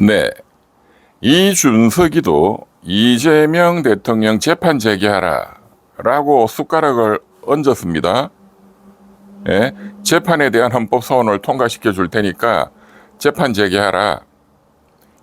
네. 이준석이도 이재명 대통령 재판 재개하라 라고 숟가락을 얹었습니다. 예, 재판에 대한 헌법 소원을 통과시켜 줄 테니까 재판 재개하라.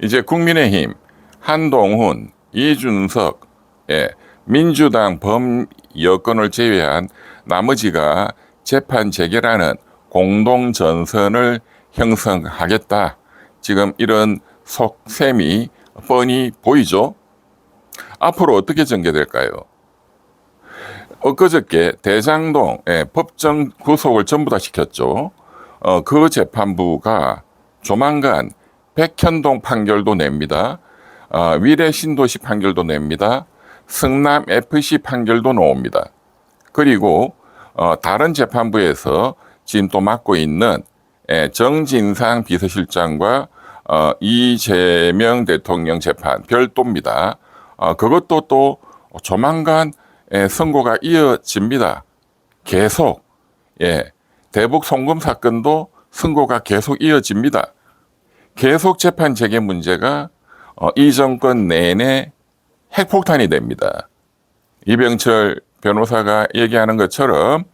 이제 국민의힘, 한동훈, 이준석, 예, 민주당 범 여권을 제외한 나머지가 재판 재개라는 공동 전선을 형성하겠다. 지금 이런 속셈이 뻔히 보이죠. 앞으로 어떻게 전개될까요? 엊그저께 대장동 예, 법정 구속을 전부 다 시켰죠. 어, 그 재판부가 조만간 백현동 판결도 냅니다. 어, 위례 신도시 판결도 냅니다. 성남 FC 판결도 나옵니다. 그리고 어, 다른 재판부에서 지금 또 맡고 있는 예, 정진상 비서실장과 어, 이재명 대통령 재판 별도입니다. 어, 그것도 또 조만간 예, 선고가 이어집니다. 계속 예, 대북 송금 사건도 선고가 계속 이어집니다. 계속 재판 재개 문제가 어, 이 정권 내내 핵폭탄이 됩니다. 이병철 변호사가 얘기하는 것처럼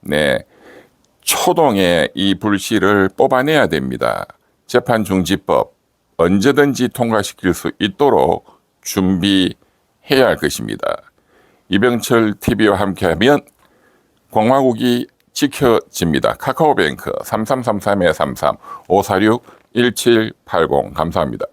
네 초동의 이 불씨를 뽑아내야 됩니다. 재판 중지법 언제든지 통과시킬 수 있도록 준비해야 할 것입니다. 이병철 TV와 함께하면 공화국이 지켜집니다. 카카오뱅크 3333-33 546-1780 감사합니다.